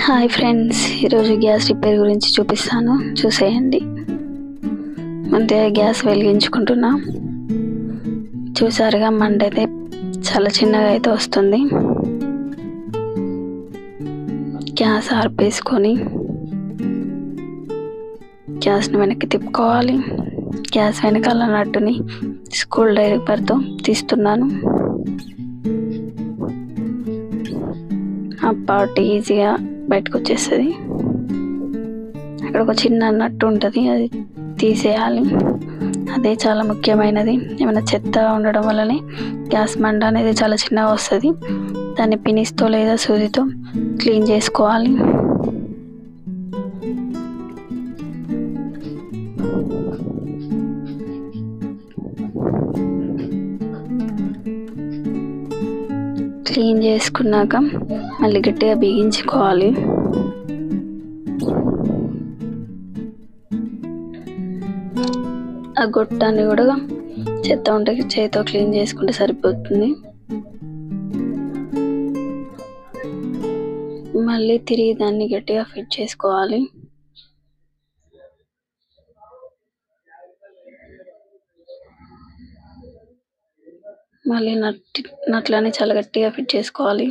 Hi friends ఈరోజు gas repair గురించి చూపిస్తాను. చూసేయండి. ముందే గ్యాస్ వెలిగించుకుంటున్నా. చూసారుగా మంట అయితే చాలా చిన్నగా అయితే వస్తుంది. గ్యాస్ ఆర్పేసుకొని గ్యాస్ని వెనక్కి తిప్పుకోవాలి. గ్యాస్ వెనకాల నట్టుని స్కూల్ డ్రైవర్తో తీస్తున్నాను. ఆ పార్ట్ ఈజీగా బయటకు వచ్చేస్తుంది అక్కడ ఒక చిన్న నట్టు ఉంటుంది అది తీసేయాలి. అదే చాలా ముఖ్యమైనది. ఏమైనా చెత్త ఉండడం వల్లనే గ్యాస్ మంట అనేది చాలా చిన్నగా వస్తుంది. దాన్ని పినిస్తో లేదా సూదితో క్లీన్ చేసుకోవాలి. క్లీన్ చేసుకున్నాక మళ్ళీ గట్టిగా బిగించుకోవాలి. ఆ గొట్టాన్ని కూడా చెత్త ఉంటే చేతితో క్లీన్ చేసుకుంటే సరిపోతుంది. మళ్ళీ తిరిగి దాన్ని గట్టిగా ఫిట్ చేసుకోవాలి. మళ్ళీ నట్ నట్లని చాలా గట్టిగా ఫిట్ చేసుకోవాలి.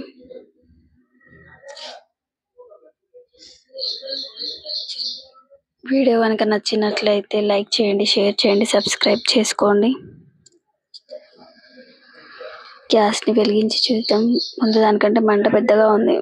వీడియో కనుక నచ్చినట్లయితే లైక్ చేయండి షేర్ చేయండి సబ్స్క్రైబ్ చేసుకోండి. గ్యాస్ని వెలిగించి చూద్దాం. ముందు దానికంటే మంట పెద్దగా ఉంది.